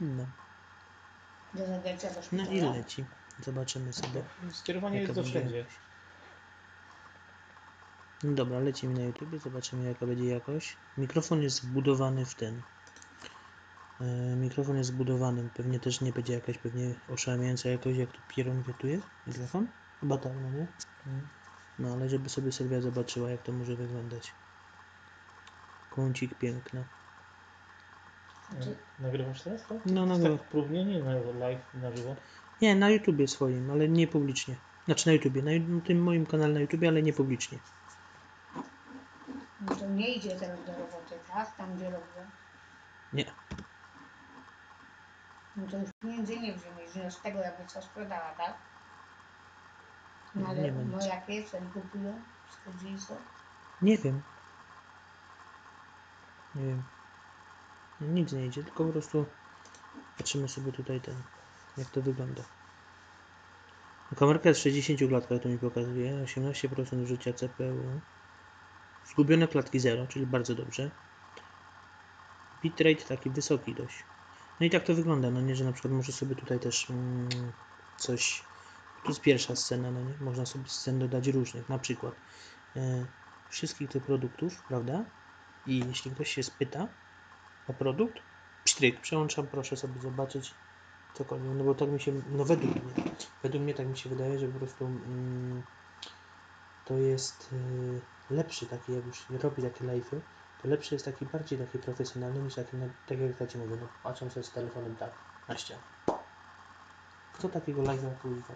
No, Do zagranicznego do no i leci. Zobaczymy sobie. Skierowanie jest do będzie wszędzie. No dobra, lecimy na YouTube, zobaczymy jaka będzie jakość. Mikrofon jest wbudowany w ten. E, mikrofon jest zbudowany, pewnie też nie będzie jakaś pewnie oszałamiająca jakość, jak tu Pieron wie tu jest mikrofon? Chyba tak, no nie? No ale żeby sobie Sylwia zobaczyła jak to może wyglądać. Kącik piękny. Czy- Nagrywasz teraz, tak? No nagrywam. Tak próbnie, nie na live, na żywo. Nie, na YouTubie swoim, ale nie publicznie. Znaczy na YouTubie, na tym moim kanale na YouTubie, ale nie publicznie. No to nie idzie teraz do roboty, tak? Tam gdzie robię. Nie. No to już pieniędzy nie że z tego jakby co sprzedała, tak? No Nie ale ma nic. no jakie ceny kupują? Stwierdzili co? Nie wiem. Nie wiem. Nic nie idzie, tylko po prostu patrzymy sobie tutaj ten, jak to wygląda. Kamerka jest w 60 klatkach, to mi pokazuje. 18% życia CPU. Zgubione klatki 0, czyli bardzo dobrze. Bitrate taki wysoki dość. No i tak to wygląda, no nie, że na przykład może sobie tutaj też mm, coś... Tu jest pierwsza scena, no nie? Można sobie scen dodać różnych, na przykład e, wszystkich tych produktów, prawda? I jeśli ktoś się spyta o produkt, pstryk, przełączam, proszę sobie zobaczyć cokolwiek, no bo tak mi się, no według mnie, według mnie tak mi się wydaje, że po prostu mm, to jest y, lepszy taki, jak już robi takie live'y, to lepszy jest taki bardziej taki profesjonalny niż taki, no, tak jak ja ci mówię, no patrzę sobie z telefonem tak, na ścianę. Kto takiego live'a używa?